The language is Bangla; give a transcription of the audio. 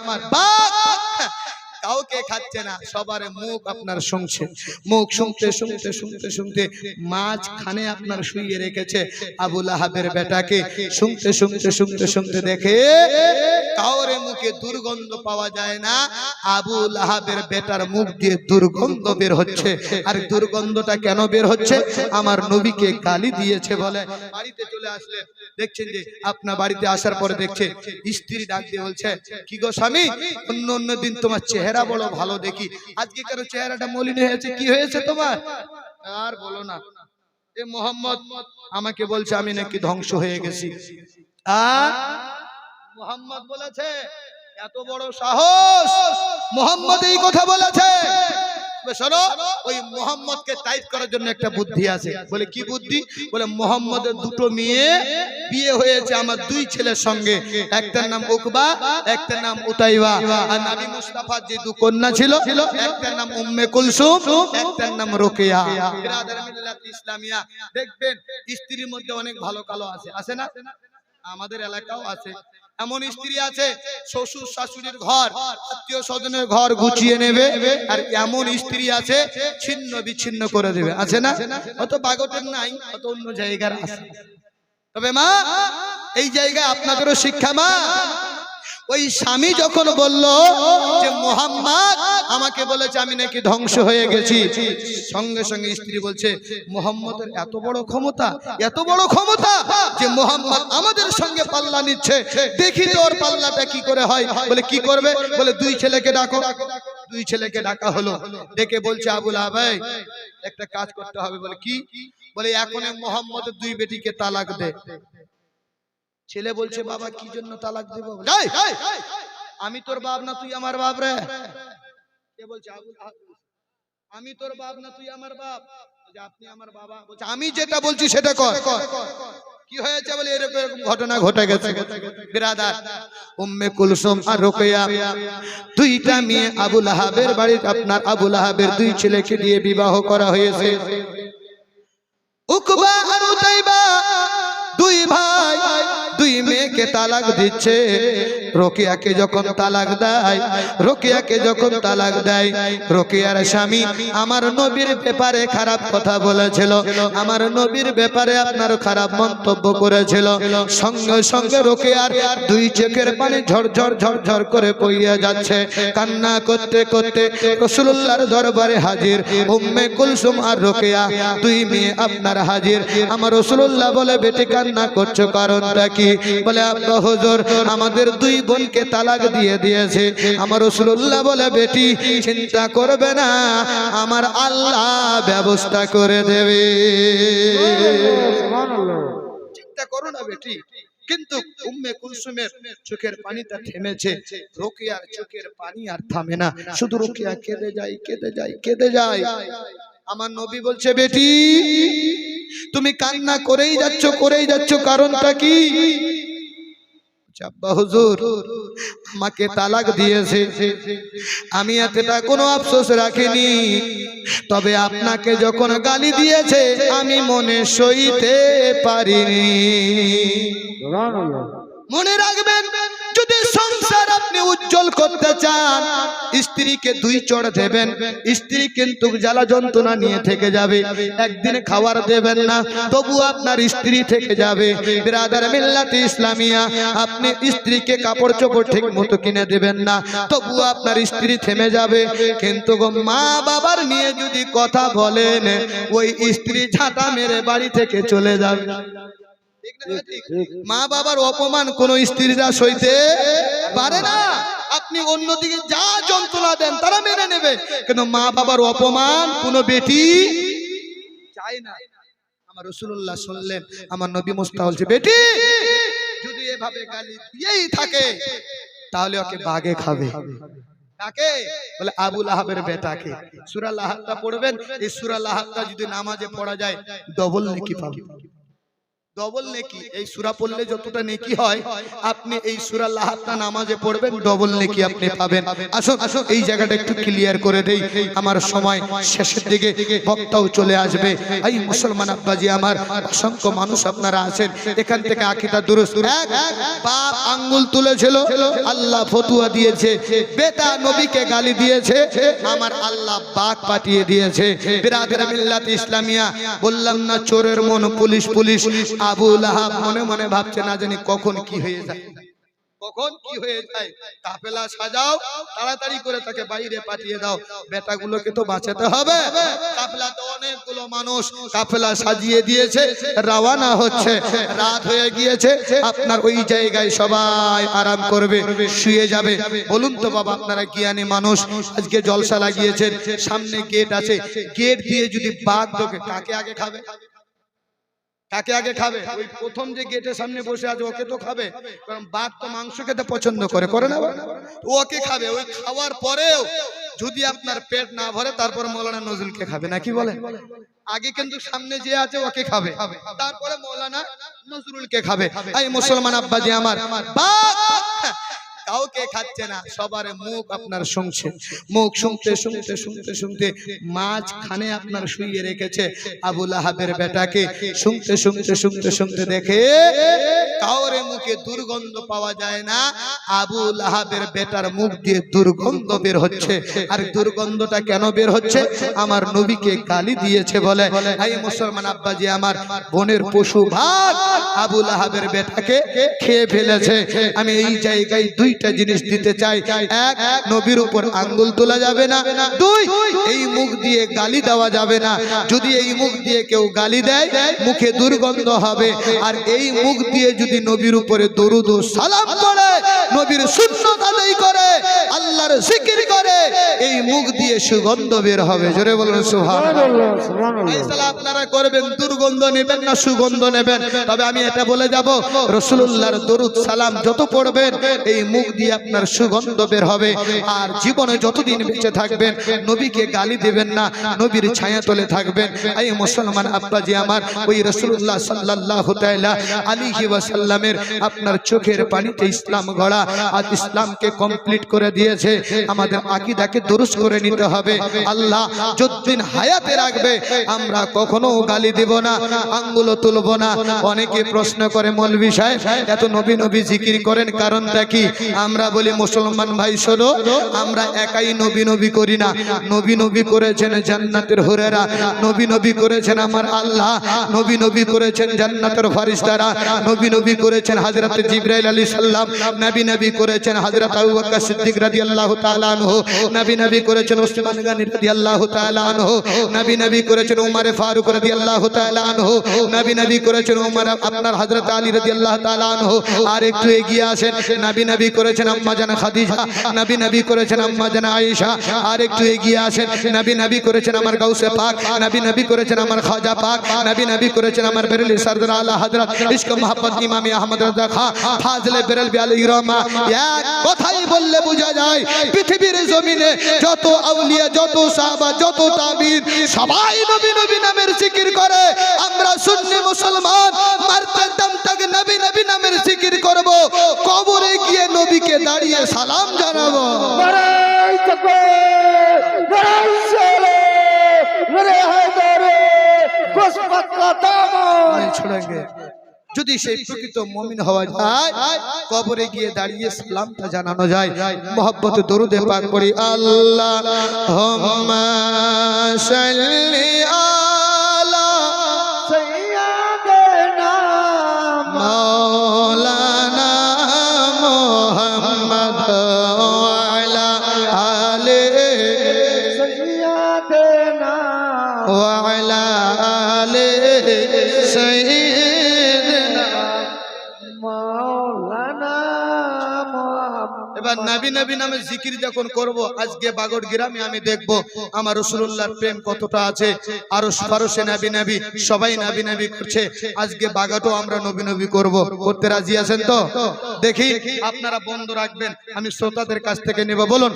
আমার বাঘ কাউকে খাচ্ছে না সবার মুখ আপনার শুনছে মুখ শুনতে শুনতে শুনতে শুনতে মাঝখানে আপনার শুইয়ে রেখেছে আবুল আহাবের বেটাকে শুনতে শুনতে শুনতে শুনতে দেখে কাউরে মুখে দুর্গন্ধ পাওয়া যায় না আবুল আহাবের বেটার মুখ দিয়ে দুর্গন্ধ বের হচ্ছে আর দুর্গন্ধটা কেন বের হচ্ছে আমার নবীকে গালি দিয়েছে বলে বাড়িতে চলে আসলে দেখছেন যে আপনার বাড়িতে আসার পরে দেখছে স্ত্রী ডাক দিয়ে বলছে কি গো স্বামী অন্য অন্য দিন তোমার চেহারা বড় ভালো দেখি। আজকে কেন চেহারাটা মলিন হয়েছে, কি হয়েছে তোমার? আর বলো না। এ মোহাম্মদ, আমাকে বলছে আমি নাকি ধ্বংস হয়ে গেছি। মোহাম্মদ বলেছে, এত বড় সাহস! মোহাম্মদ এই কথা বলেছে। একটা বুদ্ধি আছে। বলে, কি বুদ্ধি? বলে, মোহাম্মদের দুটো মেয়ে বিয়ে হয়েছে আমার দুই ছেলের সঙ্গে। একটার নাম উকবা, একটার নাম উতাইবা। আর নবী মুস্তাফার যে দু কন্যা ছিল, একটার নাম উম্মে কুলসুম, একটার নাম রোকেয়া। ইসলামিয়া, দেখবেন স্ত্রীর মধ্যে অনেক ভালো কালো আছে আছে না? আমাদের এলাকাও আছে। এমন স্ত্রী আছে, শ্বশুর শাশুড়ির ঘর, আত্মীয় স্বজনের ঘর গুছিয়ে নেবে, আর এমন স্ত্রী আছে, ছিন্ন বিচ্ছিন্ন করে দেবে, আছে না? অত বাগটের নাই, অত অন্য জায়গার আছে। তবে মা, এই জায়গায় আপনাদেরও শিক্ষা মা। ওই স্বামী যখন বলল যে, মোহাম্মদ, আমাকে বলেছে আমি নাকি ধ্বংস হয়ে গেছি। সঙ্গে সঙ্গে স্ত্রী বলছে, মোহাম্মদের এত বড় ক্ষমতা, এত বড় ক্ষমতা যে, মোহাম্মদ আমাদের সঙ্গে পাল্লা নিচ্ছে। দেখি তো ওর পাল্লাটা কি করে হয়। বলে, কি করবে? বলে, দুই ছেলেকে ডাকো। দুই ছেলেকে ডাকা হলো। ডেকে বলছে, আবুল আবাই একটা কাজ করতে হবে। বলে, কি? বলে এখন মোহাম্মদের দুই বেটিকে তালাক দে। ছেলে বলছে বাবা কি জন্য তালাক দেব? বলে, "এই, এই, এই, আমি তোর বাপ না তুই আমার বাপ রে। আমি তোর বাপ না তুই আমার বাপ? আপনি আমার বাবা। বলছে আমি যেটা বলছি সেটা কর। কি হয়েছে বলে এরকম এরকম ঘটনা ঘটে গেছে। বিরাদার উম্মে কুলসুম আর রোকেয়া দুইটা মেয়ে আবুল আহাবের বাড়ির আপনার আবুল আহাবের দুই ছেলেকে দিয়ে বিবাহ করা হয়েছে। উকবা আর উতাইবা মেয়েকে তালাক দিচ্ছে, রোকেয়াকে যখন তালাক দেয়, রোকেয়াকে যখন তালাক দেয়, রোকেয়ার স্বামী আমার নবীর ব্যাপারে খারাপ কথা বলেছিল, আমার নবীর ব্যাপারে আপনার খারাপ মন্তব্য করেছিল। সঙ্গে সঙ্গে রোকেয়ার দুই চোখের পানি ঝরঝর ঝরঝর করে পইয়া যাচ্ছে। কান্না করতে করতে রসুল্লাহর দরবারে হাজির, উম্মে কুলসুম আর রোকেয়া দুই মেয়ে আপনার হাজির। আমার রসুল্লাহ বলে, বেটি, কান্না করছ কারণটা কি? বলে আব্বা হুজুর, আমাদের দুই বোনকে তালাক দিয়ে দিয়েছে। আমার রসুল্লাহ বলে, বেটি, চিন্তা করবে না, আমার আল্লাহ ব্যবস্থা করে দেবে। চিন্তা করো না, বেটি। কিন্তু উম্মে কুলসুমের চোখের পানিটা থেমেছে। রোকিয়ার চোখের পানি আর থামে না। শুধু রোকিয়া কেঁদে যায় কেঁদে যায় কেঁদে যায়। আমার নবী বলছে, বেটি, তুমি কান্না করেই যাচ্ছ করেই যাচ্ছ, কারণটা কি? আব্বা হুজুর আমাকে তালাক দিয়েছে। আমি এতটা কোনো আফসোস রাখিনি। তবে আপনাকে যখন গালি দিয়েছে আমি মনে সইতে পারিনি। মনে রাখবেন যদি সংসার আপনি উজ্জ্বল করতে চান, স্ত্রীকে দুই চড় দেবেন, স্ত্রী কিন্তু জ্বালা যন্ত্রণা নিয়ে থেকে যাবে, একদিন খাবার দেবেন না, তবু আপনার স্ত্রী থেকে যাবে বিরাদার মিল্লাতে ইসলামিয়া, আপনি স্ত্রীকে কাপড় চোপড় ঠিক মতো কিনে দেবেন না, তবু আপনার স্ত্রী থেমে যাবে কিন্তু মা বাবার নিয়ে যদি কথা বলেন, ওই স্ত্রী ঝাঁটা মেরে বাড়ি থেকে চলে যাবে? মা বাবার অপমান কোন স্ত্রীরা সইতে পারে না। আপনি অন্যদিকে যা যন্ত্রণা দেন তারা মেনে নেবে। কিন্তু মা বাবার অপমান কোন বেটি চায় না। আমার রসুল্লাহ শুনলেন আমার নবী মুস্তা বলছে বেটি যদি এভাবে গালি দিয়েই থাকে তাহলে ওকে বাগে খাবে। কাকে? বলে আবুল আহাবের বেটাকে। সুরা লাহাবটা পড়বেন এই সুরা লাহাবটা যদি নামাজে পড়া যায় ডবল নাকি পাবে। ডবল নেকি। এই সূরা পড়লে যতটা নেকি হয় আপনি এই সূরা লাহাতটা নামাজে পড়বেন ডবল নেকি আপনি পাবেন। আসুন আসুন এই জায়গাটা একটু ক্লিয়ার করে দেই। আমার সময় শেষের দিকে বক্তাও চলে আসবে। এই মুসলমান আব্বাজি আমার অসংখ্য মানুষ আপনারা আছেন। এখান থেকে আকিদা দুরুস্ত এক বাপ আঙ্গুল তুলেছিল আল্লাহ ফতুয়া দিয়েছে বেটা নবীকে গালি দিয়েছে আমার আল্লাহ বাঘ পাঠিয়ে দিয়েছে। বিরাদের মিল্লাত ইসলামিয়া বললাম না চোরের মন পুলিশ পুলিশ আবু লাহাব মনে মনে ভাবছে না জানি কখন কি হয়ে যায়। কখন কি হয়ে যায়? সাজাও, তাড়াতাড়ি করে তাকে বাইরে পাঠিয়ে দাও। বেটাগুলোকে তো বাঁচাতে হবে। কাফেলাতে অনেকগুলো মানুষ সাজিয়ে দিয়েছে রওয়ানা হচ্ছে, রাত হয়ে গিয়েছে। আপনার ওই জায়গায় সবাই আরাম করবে, শুয়ে যাবে। বলুন তো বাবা, আপনারা জ্ঞানী মানুষ, আজকে জলসা লাগিয়েছেন, সামনে গেট আছে। গেট দিয়ে যদি বাঘ ঢোকে, কাকে আগে খাবে? কাকে আগে খাবে? ওই প্রথম যে গেটের সামনে বসে আছে, ওকে তো খাবে। কারণ বাঘ তো মাংস খেতে পছন্দ করে করে না? ওকে খাবে। ওই খাওয়ার পরেও যদি আপনার পেট না ভরে, তারপর মৌলানা নজরুলকে খাবে নাকি বলে? আগে কিন্তু সামনে যে আছে, ওকে খাবে। তারপরে মৌলানা নজরুলকে খাবে। এই মুসলমান আব্বাজি আমার, বাঘ কাউকে খাচ্ছে না সবার মুখ আপনার শুনছে মুখ শুনতে শুনতে শুনতে শুনতে মাছ খানে আপনার শুয়ে রেখেছে আবুল আহাবের বেটাকে শুনতে শুনতে শুনতে শুনতে দেখে কাউরে মুখে দুর্গন্ধ পাওয়া যায় না আবুল আহাবের বেটার মুখ দিয়ে দুর্গন্ধ বের হচ্ছে আর দুর্গন্ধটা কেন বের হচ্ছে আমার নবীকে গালি দিয়েছে বলে এই মুসলমান আব্বাজি আমার বোনের পশু ভাগ আবুল আহাবের বেটাকে খেয়ে ফেলেছে আমি এই জায়গায় দুইটা জিনিস দিতে চাই এক নবীর উপর আঙ্গুল তোলা যাবে না দুই এই মুখ দিয়ে গালি দেওয়া যাবে না। যদি এই মুখ দিয়ে কেউ গালি দেয় মুখে দুর্গন্ধ হবে। আর এই মুখ দিয়ে যদি নবীর উপরে দরুদ ও সালাম করে নবীর সুন্নত আদায় করে আল্লাহর জিকির করে এই মুখ দিয়ে সুগন্ধ বের হবে। জোরে বলুন সুবহানাল্লাহ। আপনারা করবেন দুর্গন্ধ নেবেন না সুগন্ধ নেবেন। তবে আমি এটা বলে যাব রসুল্লাহর দরুদ সালাম যত পড়বেন এই মুখ দিয়ে আপনার সুগন্ধ বের হবে। আর জীবনে যতদিন বেঁচে থাকবেন, নবীকে গালি দেবেন না, নবীর ছায়া তলে থাকবেন। এই মুসলমান আব্বাজি আমার, ওই রসুল্লাহ সাল্লাহ আলিহি ওয়াসাল্লামের আপনার চোখের পানিতে ইসলাম গড়া, আজ ইসলামকে কমপ্লিট করে দিয়েছে। আমাদের আকিদাকে দুরুস করে নিতে হবে। আল্লাহ যতদিন হায়াতে রাখবে, আমরা কখনো গালি দিব না, আঙ্গুলো তুলব না। অনেকে প্রশ্ন করে মৌলবি সাহেব, এত নবী নবী জিকির করেন কারণটা কি? আমরা বলি মুসলমান ভাই শোনো আমরা একাই নবী নবী করি না নবী নবী করেছেন জান্নাতের হুরেরা নবী নবী করেছেন আমার আল্লাহ নবী নবী করেছেন জান্নাতের ফারিস্তারা নবী নবী করেছেন হযরত জিবরাইল আলাইহিস সালাম নবী নবী করেছেন হযরত আবু বকর সিদ্দিক রাদিয়াল্লাহু তাআলা আনহু নবী নবী করেছেন উসমান গনি রাদিয়াল্লাহু তাআলা আনহু নবী নবী করেছেন উমর ফারুক রাদিয়াল্লাহু তাআলা আনহু নবী নবী করেছেন উমর আপনার হযরত আলী রাদিয়াল্লাহু তাআলা আনহু আর একটু এগিয়ে আসেন নবী নবী করেছেন আম্মা জান খাদিজা, নবী নবী করেছেন আম্মা জান আয়েশা। আর একটু এগিয়ে আসেন, নবী নবী করেছেন আমার গাউসে পাক, নবী নবী করেছেন আমার খাজা পাক, নবী নবী করেছেন আমার বেরেলি সরদার আলা হযরত ইশক মোহাম্মদ ইমাম আহমদ রাজা খা, ফাজলে বেরেল বিয়াল ইরামা এক কথাই বললে বোঝা যায়, পৃথিবীর জমিনে যত আউলিয়া, যত সাহাবা, যত তাবির, সবাই নবী নবী নামের জিকির করে। আমরা সুন্নি মুসলমান, মারতে জানিয়ে সালাম জানাব। যদি সেই প্রকৃত মমিন হওয়া যায় কবরে গিয়ে দাঁড়িয়ে সালামটা জানানো যায়। মোহাম্মত দরুদে পার করি আল্লাহ এবার নাবি নাবি নামে জিকির যখন করব, আজকে বাগড় গ্রামে আমি দেখব আমার রসুল্লাহর প্রেম কতটা আছে। আরও ফারসে নাবি নাবি, সবাই নাবি নাবি করছে। আজকে বাগাটো আমরা নবী নবী করব। করতে রাজি আছেন তো? দেখি, আপনারা বন্ধ রাখবেন, আমি শ্রোতাদের কাছ থেকে নেব। বলুন